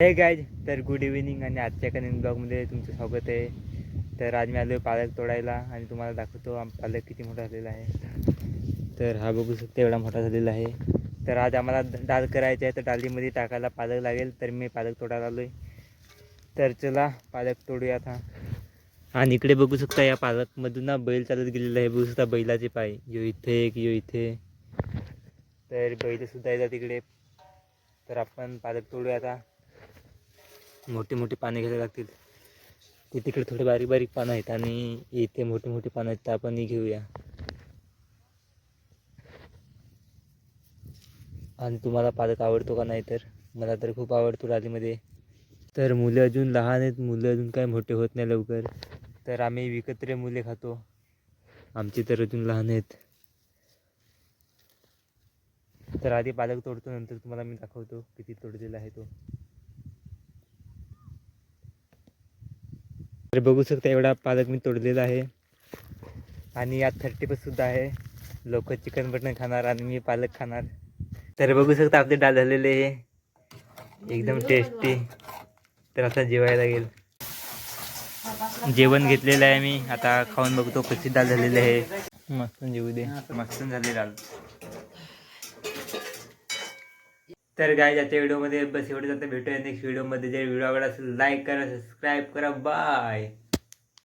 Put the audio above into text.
हे गायज तर good evening आणि आजच्या कनेन ब्लॉगमध्ये तुमचं स्वागत आहे. तर आज मी आलो आहे पालक तोडायला आणि तुम्हाला दाखवतो आम पालक किती मोठा झालेला आहे. तर हा बघू शकतो एवढा मोठा झालेला आहे. तर आज आम्हाला डाल करायची आहे तर डालीमध्ये टाकायला पालक लागेल तर मी पालक तोडायला आलो आहे तर चला पालक तोडूया आता. आणि इकडे बघू शकता या पालकमधून ना बैल चालत गेलेला आहे. बघू शकता बैलाचे पाय. यो इथे एक यो इथे. तर बैलसुद्धा येतात तिकडे तर आपण पालक तोडूया आता. मोठी मोठी पाने घ्यायला लागतील. ते तिकडे थोडे बारीक बारीक पानं आहेत आणि इथे मोठी मोठी पानं आहेत तर आपणही घेऊया. आणि तुम्हाला पालक आवडतो का नाही तर? मला तर खूप आवडतो रालीमध्ये. तर मुलं अजून लहान आहेत मुलं अजून काय मोठे होत नाही लवकर. तर आम्ही विकत्र मुले खातो. आमची तर अजून लहान आहेत. तर आधी पालक तोडतो नंतर तुम्हाला मी दाखवतो किती तोडलेला आहे तो. तर बघू शकता एवढा पालक मी तोडलेला आहे. आणि यात थर्टी सुद्धा आहे. लोक चिकन बटन खाणार आणि मी पालक खाणार. तर बघू शकता आपले डाळ झालेले आहे एकदम टेस्टी तर आता जेवायला लागेल. जेवण घेतलेलं आहे मी. आता खाऊन बघतो कशी डाळ झालेली आहे. मस्त जेवू दे. मस्त झाली डाळ. तर काय ज्याच्या व्हिडिओमध्ये बस एवढं जातं भेटूया नेक्स्ट व्हिडिओमध्ये जर व्हिडिओ आवडला असेल लाईक करा सबस्क्राईब करा. बाय